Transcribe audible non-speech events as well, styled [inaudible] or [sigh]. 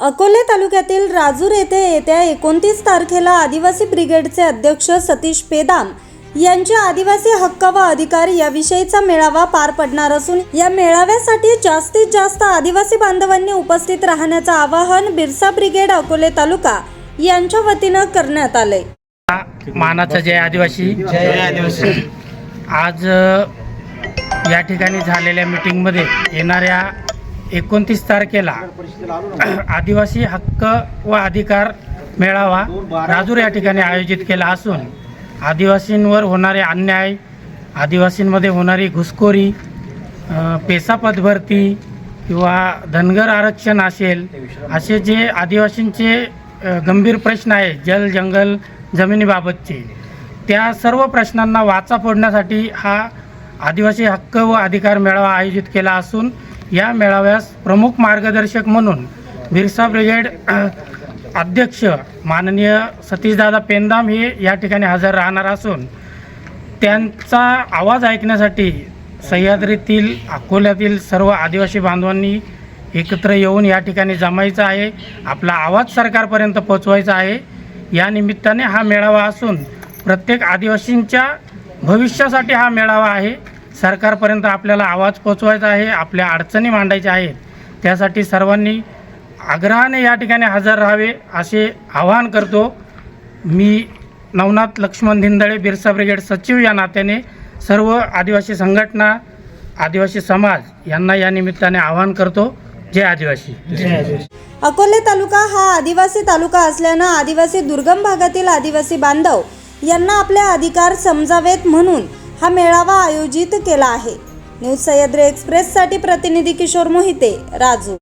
अकोले तालुक्यातील राजूर येथे येत्या एकोणतीस तारखेला आदिवासी ब्रिगेडचे अध्यक्ष सतीश पेदाम यांच्या आदिवासी हक्क व अधिकार याविषयीचा मेळावा पार पडणार असून या मेळाव्यासाठी जास्तीत जास्त आदिवासी बांधवांनी उपस्थित राहण्याचं आवाहन बिरसा ब्रिगेड अकोले तालुका यांच्या वतीनं करण्यात आले मानाचा जय आदिवासी. जय आदिवासी. आज या ठिकाणी झालेल्या मीटिंगमध्ये येणाऱ्या एकोणतीस तारखेला [clears throat] आदिवासी हक्क व अधिकार मेळावा राजूर या ठिकाणी आयोजित केला असून आदिवासींवर होणारे अन्याय आदिवासींमध्ये होणारी घुसखोरी अ, पेसा पदभरती किंवा धनगर आरक्षण असेल असे जे आदिवासींचे गंभीर प्रश्न आहे जल जंगल जमिनीबाबतचे त्या सर्व प्रश्नांना वाचा फोडण्यासाठी हा आदिवासी हक्क व अधिकार मेळावा आयोजित केला असून या मेळाव्यास प्रमुख मार्गदर्शक म्हणून बिरसा ब्रिगेड अध्यक्ष माननीय सतीशदादा पेंदाम हे या ठिकाणी हजर राहणार असून त्यांचा आवाज ऐकण्यासाठी सह्याद्रीतील अकोल्यातील सर्व आदिवासी बांधवांनी एकत्र येऊन या ठिकाणी जमायचं आहे. आपला आवाज सरकारपर्यंत पोचवायचा आहे. या निमित्ताने हा मेळावा असून प्रत्येक आदिवासींच्या भविष्यासाठी हा मेळावा आहे. सरकारपर्यंत आपल्याला आवाज पोचवायचा आहे आपल्या अडचणी मांडायच्या आहेत. त्यासाठी सर्वांनी आग्रहाने या ठिकाणी हजर राहावे असे आवाहन करतो. मी नवनाथ लक्ष्मण धिंदळे बिरसा ब्रिगेड सचिव या नात्याने सर्व आदिवासी संघटना आदिवासी समाज यांना या निमित्ताने आवाहन करतो. जय आदिवासी. अकोले तालुका हा आदिवासी तालुका असल्यानं आदिवासी दुर्गम भागातील आदिवासी बांधव यांना आपले अधिकार समजावेत म्हणून हा मेळावा आयोजित केला आहे. न्यूज सह्याद्री एक्सप्रेससाठी प्रतिनिधी किशोर मोहिते राजू.